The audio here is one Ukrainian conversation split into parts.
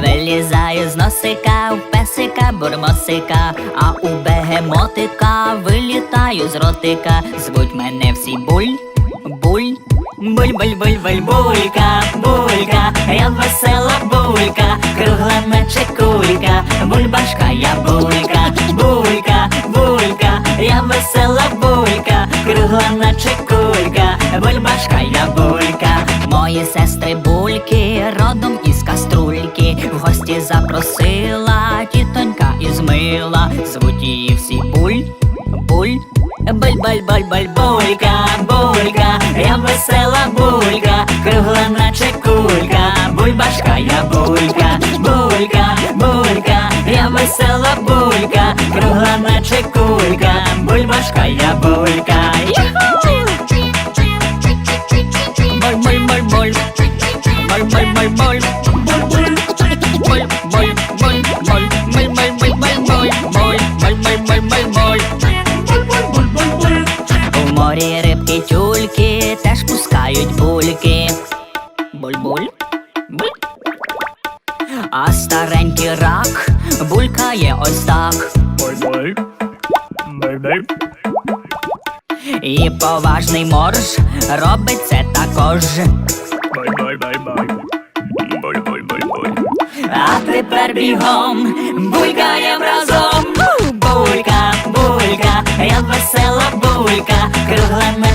Вилізаю з носика, у песика бурмосика, а у бегемотика вилітаю з ротика. Звуть мене всі буль, буль, буль, буль, буль, буль, булька, булька, я весела булька, кругла наче кулька, бульбашка, я булька, булька, булька, я весела булька, кругла наче кулька, бульбашка, я булька. Мої сестри бульки родом із каструльки, в гості запросила тітонька із мила, звуть її всі буль, буль. Буль, буль, буль, буль, булька, булька, я весела булька, кругла наче кулька, бульбашка, я булька, булька, булька, я весела булька, кругла наче кулька, бульбашка, я булька. Буль, поважний морж робить це також. А тепер бігом булькаєм разом. Булька, булька, я весела булька, кругла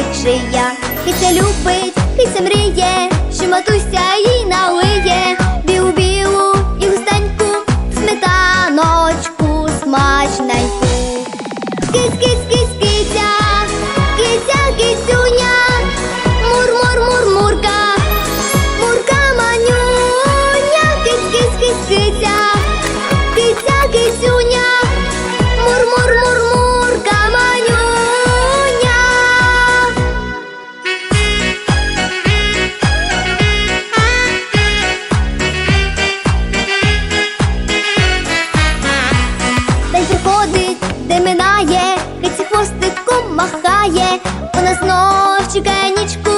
любить шия, Кися любить, кися мріє, що матуся їй на чекає, вона знов чекає нічку.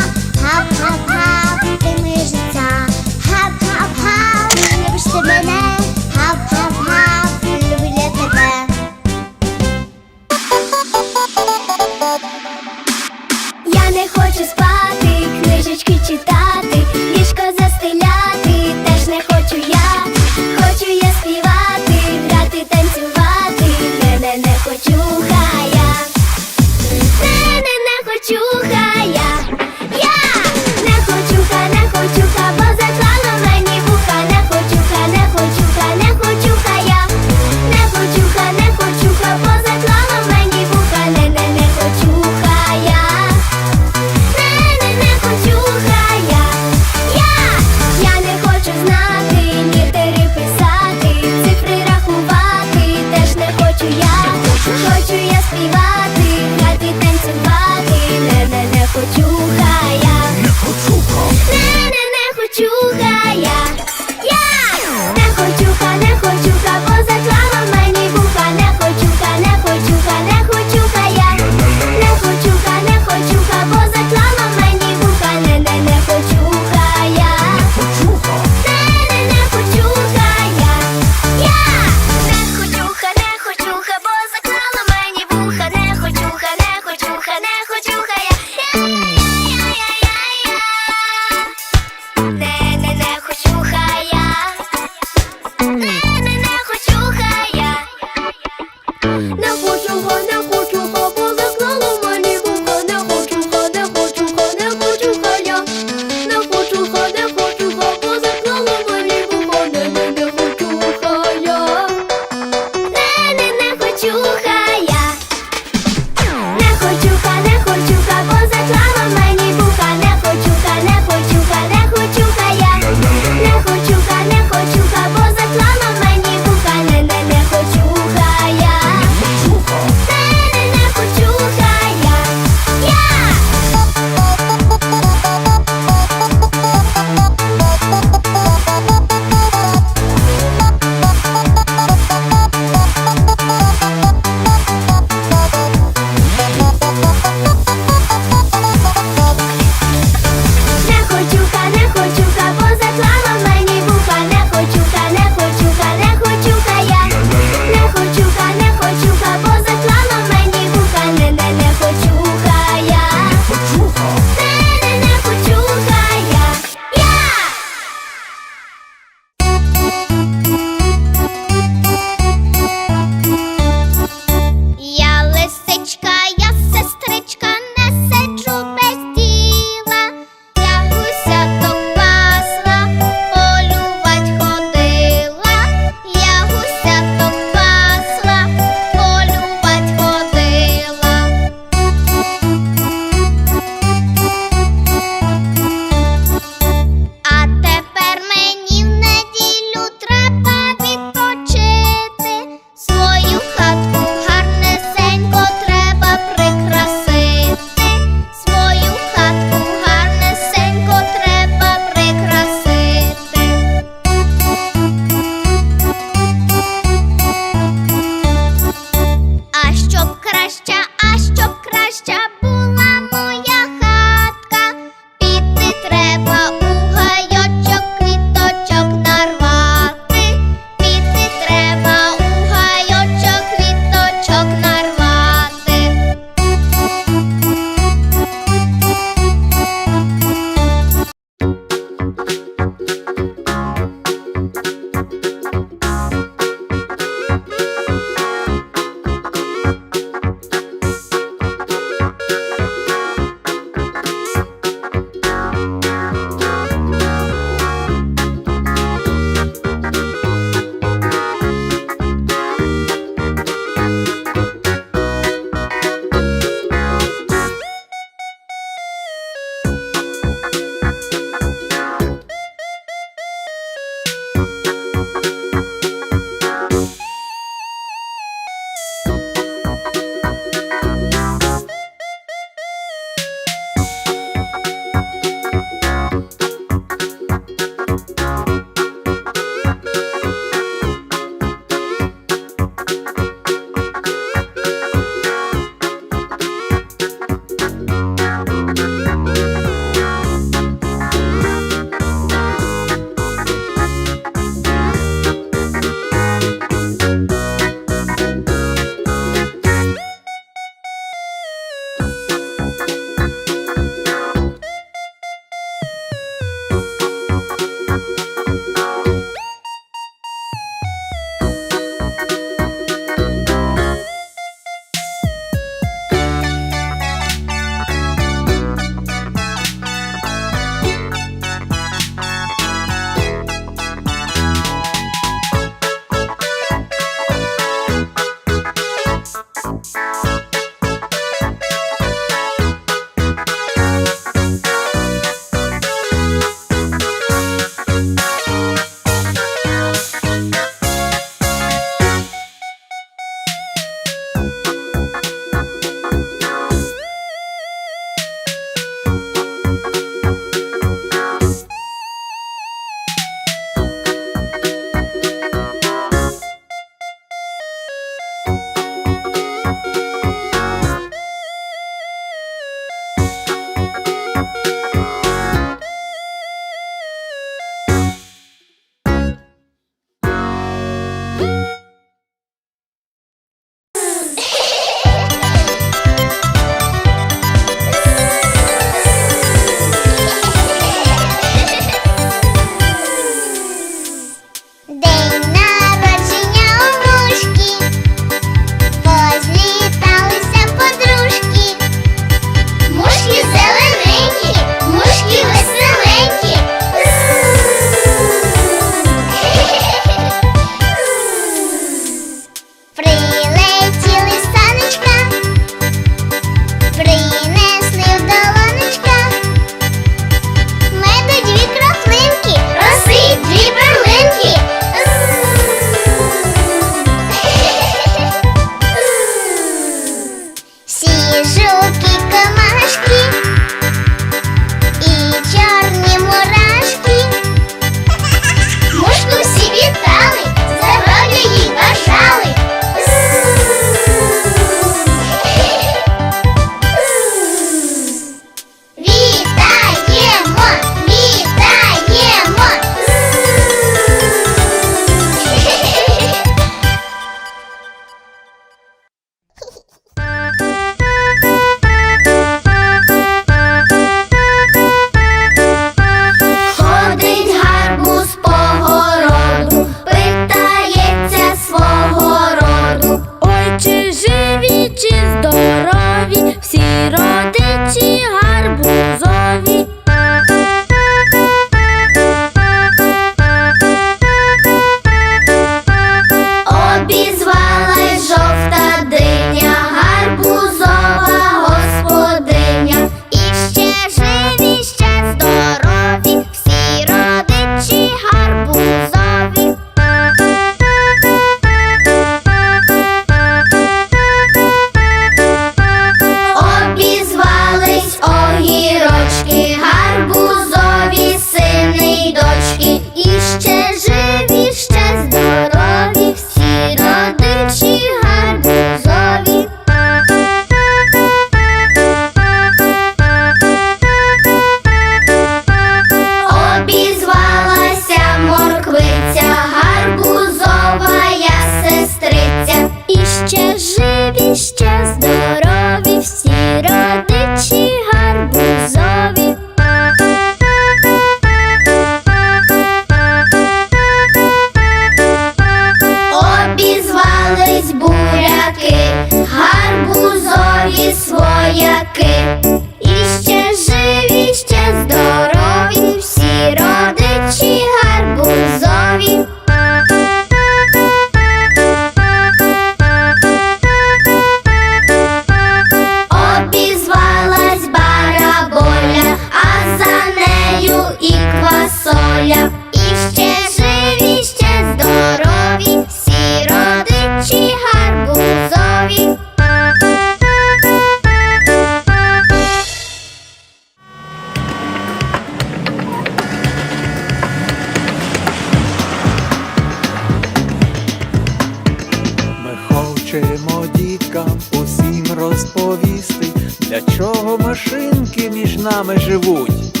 розповісти, для чого машинки між нами живуть,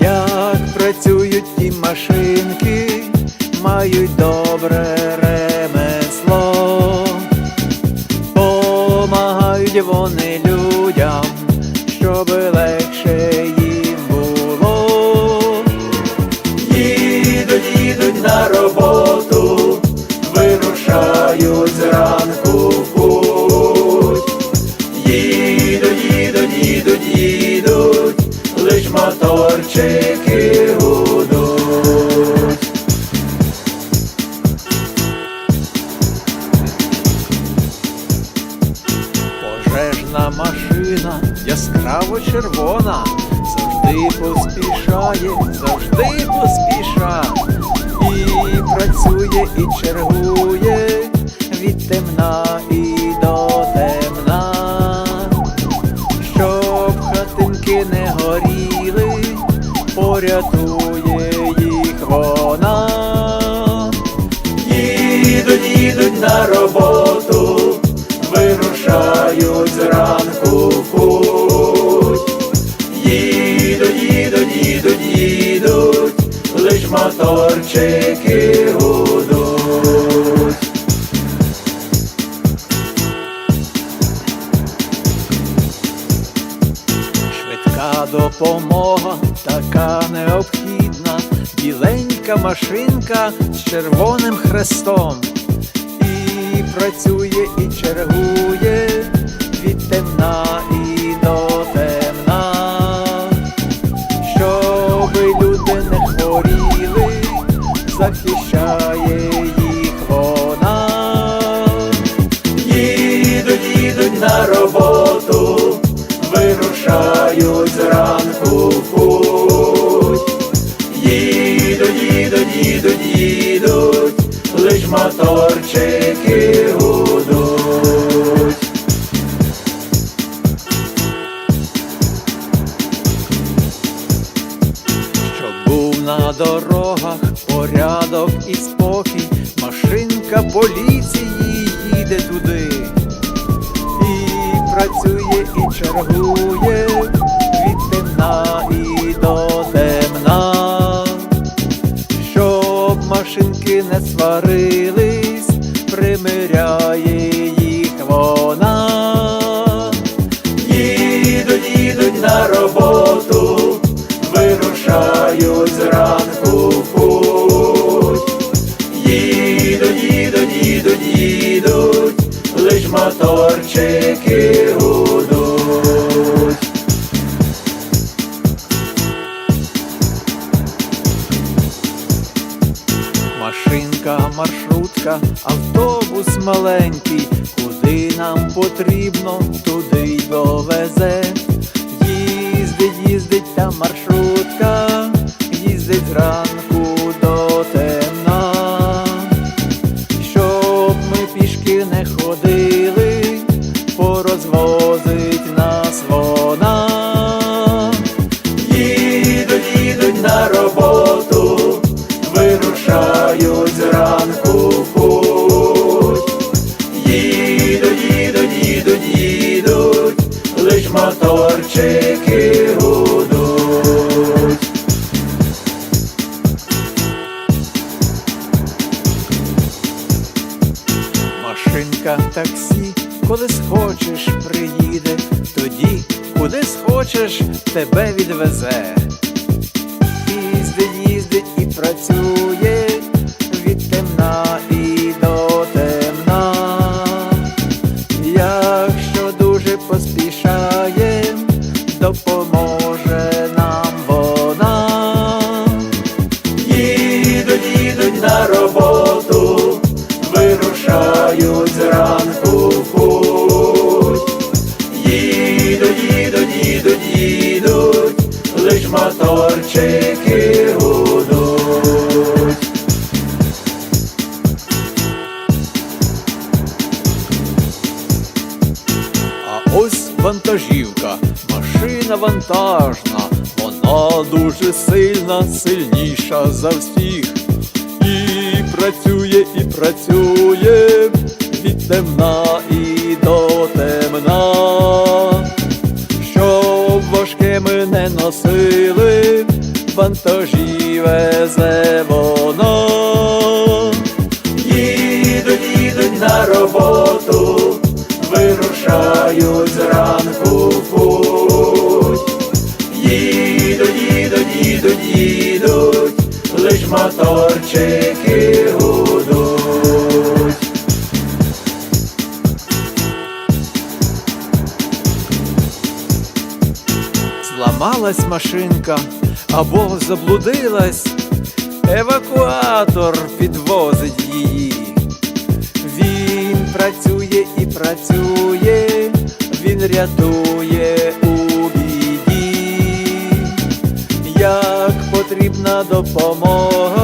як працюють ті машинки, мають добре. працює, завжди поспіша, і працює, і чергує від темна і до темна, щоб хатинки не горіли, порятує їх вона, їдуть, їдуть на роботу. машинка з червоним хрестом. чекає їх вона, їдуть, їдуть на роботу, вирушають зранку. маленький, куди нам потрібно? моторчики будуть! А ось вантажівка, машина вантажна, вона дуже сильна, сильніша за всіх. зламалась машинка або заблудилась, евакуатор підвозить її. Він працює і працює, він рятує у біді, як потрібна допомога.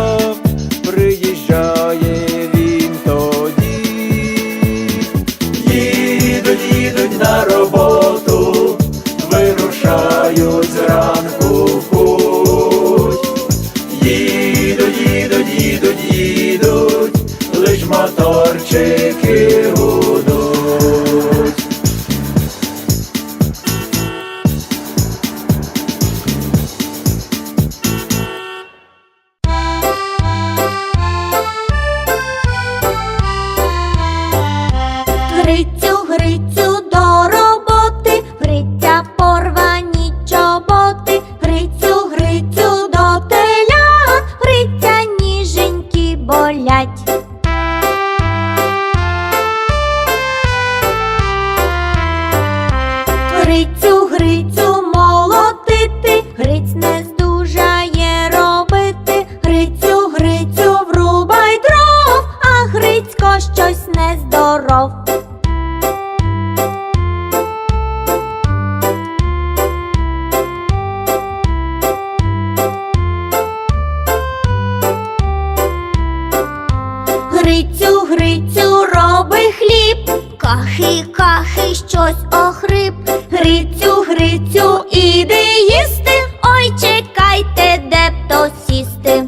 сісти.